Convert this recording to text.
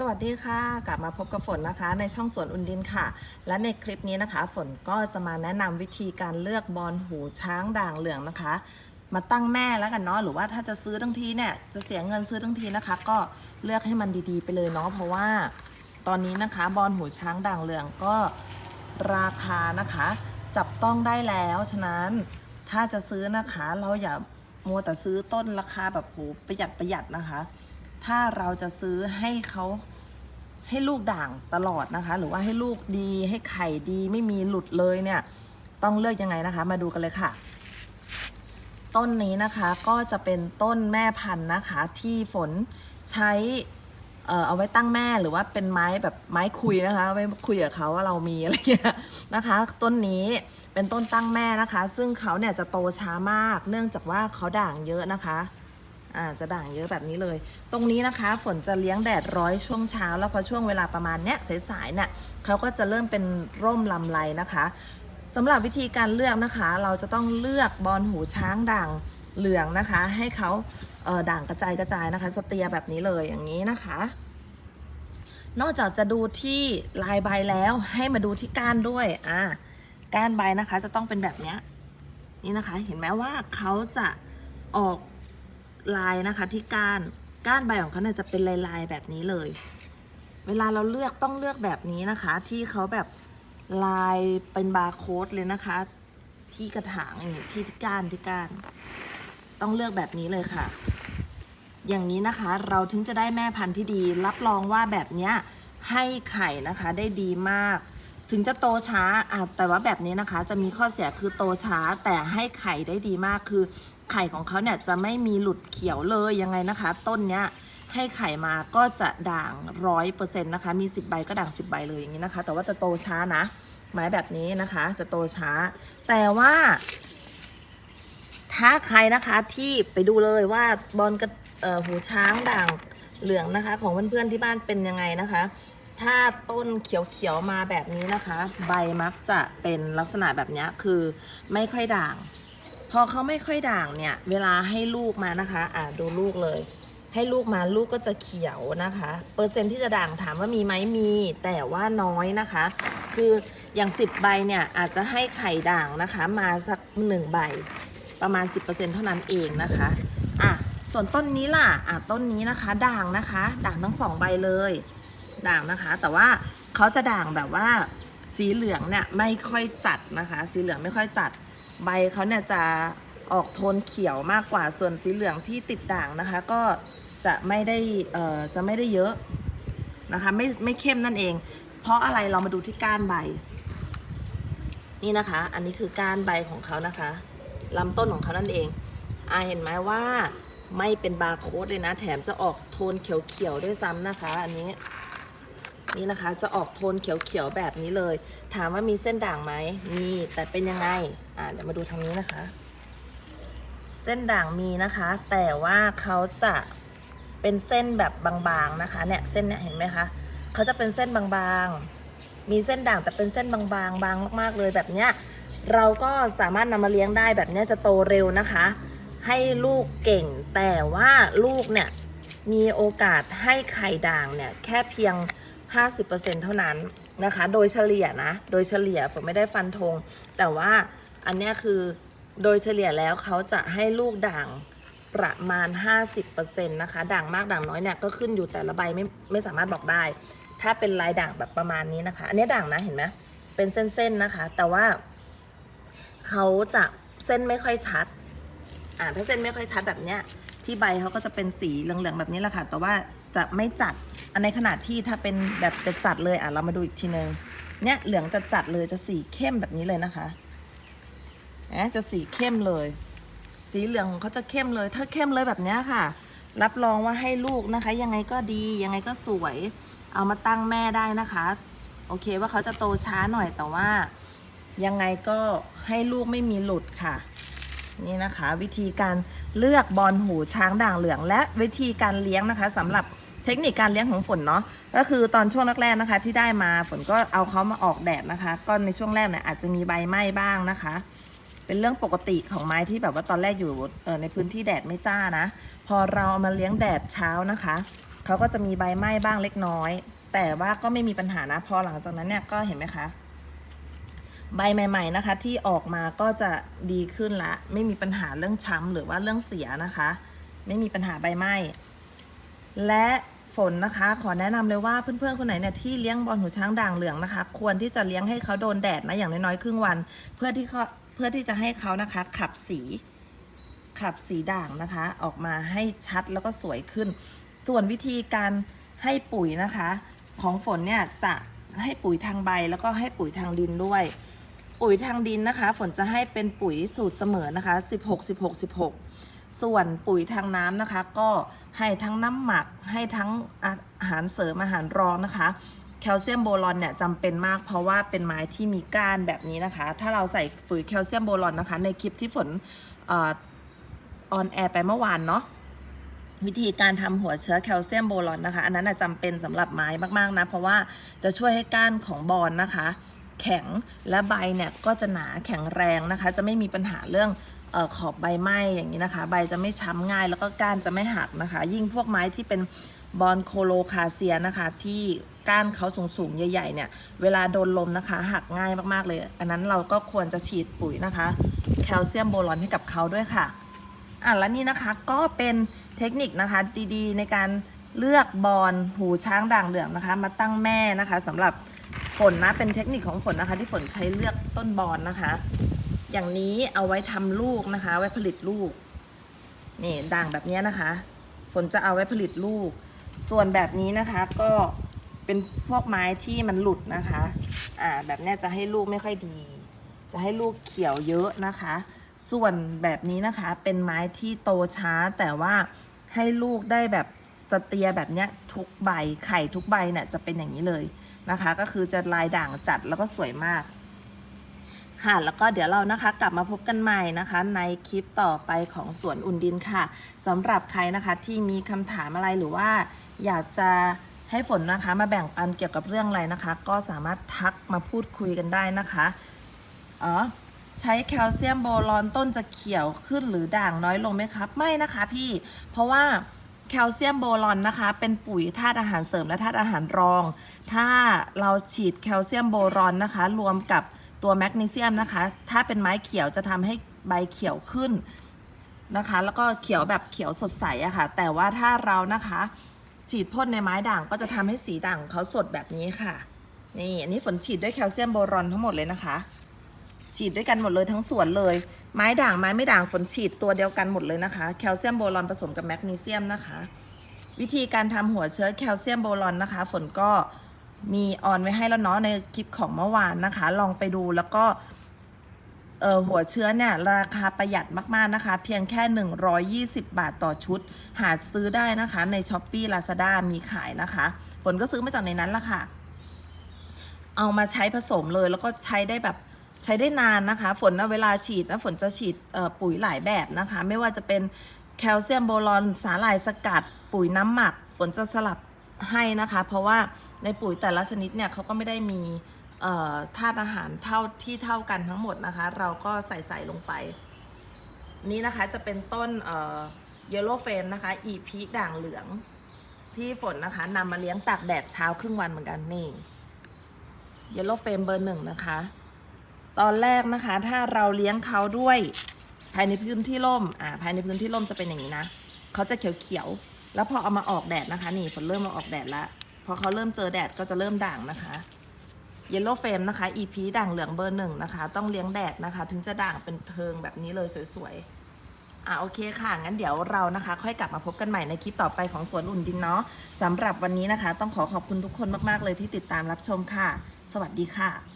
สวัสดีค่ะ กลับมาพบกับฝนนะคะ ในช่องสวนอุนดินค่ะ และในคลิปนี้นะคะ ฝนก็จะมาแนะนำวิธีการเลือกบอลหูช้างด่างเหลืองนะคะ มาตั้งแม่แล้วกันเนาะหรือว่าถ้าจะซื้อทั้งทีเนี่ยจะเสียเงินซื้อทั้งทีนะคะ ก็เลือกให้มันดีๆ ไปเลยเนาะเพราะว่าตอนนี้นะคะบอลหูช้างด่างเหลืองก็ราคานะคะ จับต้องได้แล้วฉะนั้น ถ้าจะซื้อนะคะ เราอย่ามัวแต่ซื้อต้นราคาแบบโหประหยัดประหยัดนะคะ ถ้าเราจะซื้อให้เขาให้ลูกด่างตลอดนะคะ หรือว่าให้ลูกดีให้ไข่ดีไม่มีหลุดเลยเนี่ย ต้องเลือกยังไงนะคะ มาดูกันเลยค่ะ ต้นนี้นะคะก็จะเป็นต้นแม่พันธุ์นะคะ ที่ฝนใช้ เอ่อเอาไว้ตั้งแม่หรือว่าเป็นไม้แบบไม้คุยนะคะไว้คุยกับเขาว่าเรามีอะไรเงี้ยนะคะ ต้นนี้เป็นต้นตั้งแม่นะคะ ซึ่งเขาเนี่ยจะโตช้ามาก เนื่องจากว่าเขาด่างเยอะนะคะอ่าจะด่างเยอะแบบนี้เลย ตรงนี้นะคะ ฝนจะเลี้ยงแดดร้อยช่วงเช้า แล้วพอช่วงเวลาประมาณเนี้ยสายๆเนี่ยเขาก็จะเริ่มเป็นร่มลำไรนะคะสำหรับวิธีการเลือกนะคะ เราจะต้องเลือกบอลหูช้างด่าง เหลืองนะคะ ให้เขาเด่างกระจายกระจายนะคะ สเตียแบบนี้เลยอย่างนี้นะคะ นอกจากจะดูที่ลายใบแล้วให้มาดูที่ก้านด้วยอ่าก้านใบนะคะจะต้องเป็นแบบนี้นี่นะคะ เห็นไหมว่าเขาจะออกลายนะคะที่ก้านก้านใบของเขาเนี่ยจะเป็นลายๆแบบนี้เลย เวลาเราเลือกต้องเลือกแบบนี้นะคะ ที่เขาแบบลายเป็นบาร์โค้ดเลยนะคะ ที่กระถางอย่างนี้ที่ก้านที่ก้าน ต้องเลือกแบบนี้เลยค่ะ อย่างนี้นะคะเราถึงจะได้แม่พันธุ์ที่ดี รับรองว่าแบบเนี้ยให้ไข่นะคะได้ดีมาก ถึงจะโตช้าแต่ว่าแบบนี้นะคะ จะมีข้อเสียคือโตช้าแต่ให้ไข่ได้ดีมากคือ ไข่ของเขาเนี่ยจะไม่มีหลุดเขียวเลยยังไงนะคะ ต้นเนี้ยให้ไข่มาก็จะด่างร้อยเปอร์เซ็นต์นะคะ มี 10 ใบก็ด่าง 10 ใบเลยอย่างนี้นะคะ แต่ว่าจะโตช้านะ ไม้แบบนี้นะคะ จะโตช้า แต่ว่า ถ้าใครนะคะที่ไปดูเลยว่าบอลกระหูช้างด่างเหลืองนะคะ ของเพื่อนๆที่บ้านเป็นยังไงนะคะ ถ้าต้นเขียวๆมาแบบนี้นะคะ ใบมักจะเป็นลักษณะแบบนี้คือไม่ค่อยด่าง พอเขาไม่ค่อยด่างเนี่ย เวลาให้ลูกมานะคะ อ่าดูลูกเลย ให้ลูกมาลูกก็จะเขียวนะคะ เปอร์เซ็นต์ที่จะด่างถามว่ามีไหมมี แต่ว่าน้อยนะคะ คืออย่าง 10 ใบเนี่ยอาจจะให้ไข่ด่างนะคะ มาสักหนึ่งใบ ประมาณ 10%เท่านั้นเองนะคะอะส่วนต้นนี้ล่ะอะต้นนี้นะคะด่างนะคะ ด่างทั้งสองใบเลย ด่างนะคะ แต่ว่าเขาจะด่างแบบว่าสีเหลืองเนี่ยไม่ค่อยจัดนะคะ สีเหลืองไม่ค่อยจัด ใบเขาเนี่ยจะออกโทนเขียวมากกว่าส่วนสีเหลืองที่ติดด่างนะคะ ก็จะไม่ได้เอ่อจะไม่ได้เยอะนะคะไม่ไม่เข้มนั่นเอง เพราะอะไรเรามาดูที่ก้านใบ นี่นะคะ อันนี้คือก้านใบของเขานะคะ ลำต้นของเขานั่นเองอ่าเห็นไหมว่าไม่เป็นบาร์โค้ดเลยนะ แถมจะออกโทนเขียวๆด้วยซ้ำนะคะ อันนี้นี่นะคะจะออกโทนเขียวๆแบบนี้เลย ถามว่ามีเส้นด่างไหมมีแต่เป็นยังไงอ่าเดี๋ยวมาดูทางนี้นะคะ เส้นด่างมีนะคะ แต่ว่าเขาจะเป็นเส้นแบบบางๆนะคะเนี่ยเส้นเนี่ยเห็นไหมคะเขาจะเป็นเส้นบางๆ มีเส้นด่างแต่เป็นเส้นบางๆบางมาก ๆเลยแบบเนี้ย เราก็สามารถนำมาเลี้ยงได้แบบนี้จะโตเร็วนะคะ ให้ลูกเก่งแต่ว่าลูกเนี่ยมีโอกาสให้ไข่ด่างเนี่ยแค่เพียง 50%เท่านั้นนะคะ โดยเฉลี่ยนะ โดยเฉลี่ยผมไม่ได้ฟันธง แต่ว่าอันนี้คือโดยเฉลี่ยแล้วเขาจะให้ลูกด่างประมาณ 50%นะคะ ด่างมากด่างน้อยเนี่ยก็ขึ้นอยู่แต่ละใบไม่ไม่สามารถบอกได้ ถ้าเป็นลายด่างแบบประมาณนี้นะคะ อันนี้ด่างนะเห็นไหมเป็นเส้นๆนะคะ แต่ว่า เขาจะเส้นไม่ค่อยชัด อ่าถ้าเส้นไม่ค่อยชัดแบบเนี้ย ที่ใบเขาก็จะเป็นสีเหลืองๆแบบนี้แหละค่ะ แต่ว่าจะไม่จัด อันในขนาดที่ถ้าเป็นแบบจะจัดเลยอะเรามาดูอีกทีนึง เนี่ยเหลืองจะจัดเลยจะสีเข้มแบบนี้เลยนะคะนะจะสีเข้มเลย สีเหลืองของเขาจะเข้มเลย ถ้าเข้มเลยแบบเนี้ยค่ะ รับรองว่าให้ลูกนะคะ ยังไงก็ดียังไงก็สวย เอามาตั้งแม่ได้นะคะ โอเคว่าเขาจะโตช้าหน่อยแต่ว่า ยังไงก็ให้ลูกไม่มีหลุดค่ะ นี่นะคะ วิธีการเลือกบอลหูช้างด่างเหลือง และวิธีการเลี้ยงนะคะสำหรับเทคนิคการเลี้ยงของฝนเนาะก็คือตอนช่วงแรกๆนะคะ ที่ได้มาฝนก็เอาเขามาออกแดดนะคะก็ในช่วงแรกเนี่ยอาจจะมีใบไหม้บ้างนะคะ เป็นเรื่องปกติของไม้ที่แบบว่าตอนแรกอยู่ในพื้นที่แดดไม่จ้านะ พอเราเอามาเลี้ยงแดดเช้านะคะเขาก็จะมีใบไหม้บ้างเล็กน้อย แต่ว่าก็ไม่มีปัญหานะพอหลังจากนั้นเนี่ยก็เห็นไหมคะ ใบใหม่ ๆนะคะ ที่ออกมาก็จะดีขึ้นละ ไม่มีปัญหาเรื่องช้ำหรือว่าเรื่องเสียนะคะ ไม่มีปัญหาใบไหม้และฝนนะคะ ขอแนะนำเลยว่าเพื่อนๆคนไหนเนี่ยที่เลี้ยงบอลหูช้างด่างเหลืองนะคะ ควรที่จะเลี้ยงให้เขาโดนแดดนะอย่างน้อยๆครึ่งวัน เพื่อที่เขาเพื่อที่จะให้เขานะคะ ขับสีขับสีด่างนะคะ ออกมาให้ชัดแล้วก็สวยขึ้น ส่วนวิธีการให้ปุ๋ยนะคะ ของฝนเนี่ยจะให้ปุ๋ยทางใบแล้วก็ให้ปุ๋ยทางดินด้วย ปุ๋ยทางดินนะคะ ฝนจะให้เป็นปุ๋ยสูตรเสมอนะคะ 16 16 16 ส่วนปุ๋ยทางน้ำนะคะ ก็ให้ทั้งน้ำหมักให้ทั้งอาหารเสริมอาหารรองนะคะ แคลเซียมโบรอนเนี่ยจำเป็นมากเพราะว่าเป็นไม้ที่มีก้านแบบนี้นะคะ ถ้าเราใส่ปุ๋ยแคลเซียมโบรอนนะคะ ในคลิปที่ฝนออนแอร์ไปเมื่อวานเนาะวิธีการทำหัวเชื้อแคลเซียมโบรอนนะคะ อันนั้นนะจำเป็นสำหรับไม้มาก ๆ นะ เพราะว่าจะช่วยให้ก้านของบอลนะคะ แข็งและใบเนี่ยก็จะหนาแข็งแรงนะคะ จะไม่มีปัญหาเรื่องออขอบใบไหม้อย่างนี้นะคะ ใบจะไม่ช้ำง่ายแล้วก็ก้านจะไม่หักนะคะ ยิ่งพวกไม้ที่เป็นบอลโคโลคาเซียนะคะที่ก้านเขาสูงๆ ใหญ่ๆ เนี่ย เวลาโดนลมนะคะ หักง่ายมากๆเลย อันนั้นเราก็ควรจะฉีดปุ๋ยนะคะ แคลเซียมโบรอนให้กับเขาด้วยค่ะ อะ แล้วนี่นะคะก็เป็นเทคนิคนะคะดีๆ ในการเลือกบอลหูช้างด่างเหลืองนะคะ มาตั้งแม่นะคะสำหรับ ฝนนะเป็นเทคนิคของฝนนะคะ ที่ฝนใช้เลือกต้นบอลนะคะ อย่างนี้เอาไว้ทำลูกนะคะ ไว้ผลิตลูกนี่ด่างแบบนี้นะคะ ฝนจะเอาไว้ผลิตลูก ส่วนแบบนี้นะคะก็เป็นพวกไม้ที่มันหลุดนะคะอ่าแบบนี้จะให้ลูกไม่ค่อยดี จะให้ลูกเขียวเยอะนะคะ ส่วนแบบนี้นะคะเป็นไม้ที่โตช้าแต่ว่าให้ลูกได้แบบสเตียแบบนี้ทุกใบไข่ทุกใบเนี่ยจะเป็นอย่างนี้เลย นะคะ ก็คือจะลายด่างจัดแล้วก็สวยมาก ค่ะแล้วก็เดี๋ยวเรานะคะกลับมาพบกันใหม่นะคะ ในคลิปต่อไปของสวนอุ่นดินค่ะสำหรับใครนะคะที่มีคำถามอะไรหรือว่า อยากจะให้ฝนนะคะมาแบ่งปันเกี่ยวกับเรื่องอะไรนะคะ ก็สามารถทักมาพูดคุยกันได้นะคะอ๋อใช้แคลเซียมโบรอนต้นจะเขียวขึ้นหรือด่างน้อยลงไหมครับ ไม่นะคะพี่เพราะว่า แคลเซียมโบรอนนะคะ เป็นปุ๋ยธาตุอาหารเสริมและธาตุอาหารรอง ถ้าเราฉีดแคลเซียมโบรอนนะคะ รวมกับตัวแมกนีเซียมนะคะ ถ้าเป็นไม้เขียวจะทำให้ใบเขียวขึ้นนะคะ แล้วก็เขียวแบบเขียวสดใสอะค่ะ แต่ว่าถ้าเรานะคะฉีดพ่นในไม้ด่างก็จะทำให้สีด่างของเขาสดแบบนี้ค่ะ นี่อันนี้ฝนฉีดด้วยแคลเซียมโบรอนทั้งหมดเลยนะคะ ฉีดด้วยกันหมดเลยทั้งสวนเลย ไม้ด่างไม้ไม่ด่างฝนฉีดตัวเดียวกันหมดเลยนะคะ แคลเซียมโบรอนผสมกับแมกนีเซียมนะคะ วิธีการทำหัวเชื้อแคลเซียมโบรอนนะคะ ฝนก็มีออนไว้ให้แล้วเนาะในคลิปของเมื่อวานนะคะ ลองไปดูแล้วก็เออหัวเชื้อเนี่ยราคาประหยัดมากๆนะคะ เพียงแค่ 120 บาทต่อชุด หาซื้อได้นะคะ ใน s h อ p e e Lazada มีขายนะคะฝนก็ซื้อมาจากในนั้นละค่ะ เอามาใช้ผสมเลยแล้วก็ใช้ได้แบบ ใช้ได้นานนะคะ ฝนนะเวลาฉีดนะฝนจะฉีดปุ๋ยหลายแบบนะคะ ไม่ว่าจะเป็นแคลเซียมโบรอนสาหร่ายสกัด ปุ๋ยน้ำหมัก ฝนจะสลับให้นะคะ เพราะว่าในปุ๋ยแต่ละชนิดเนี่ยเขาก็ไม่ได้มีธาตุอาหารเท่าที่เท่ากันทั้งหมดนะคะ เราก็ใส่ใส่ลงไป นี่นะคะจะเป็นต้นเยลโล่เฟนนะคะ อีพีด่างเหลืองที่ฝนนะคะนำมาเลี้ยงตากแดดเช้าครึ่งวันเหมือนกันนี่เยลโล่เฟมเบอร์หนึ่งนะคะ ตอนแรกนะคะ ถ้าเราเลี้ยงเขาด้วยภายในพื้นที่ร่ม อ่า ภายในพื้นที่ร่มจะเป็นอย่างนี้นะ เขาจะเขียวๆ แล้วพอเอามาออกแดดนะคะ นี่ฝนเริ่มมาออกแดดแล้วพอเขาเริ่มเจอแดดก็จะเริ่มด่างนะคะ เยลโล่เฟมนะคะ EP ด่างเหลืองเบอร์หนึ่งนะคะ ต้องเลี้ยงแดดนะคะ ถึงจะด่างเป็นเพิงแบบนี้เลยสวยๆ อ่าโอเคค่ะ งั้นเดี๋ยวเรานะคะ ค่อยกลับมาพบกันใหม่ในคลิปต่อไปของสวนอุ่นดินเนาะสำหรับวันนี้นะคะ ต้องขอขอบคุณทุกคนมากๆเลยที่ติดตามรับชมค่ะ สวัสดีค่ะ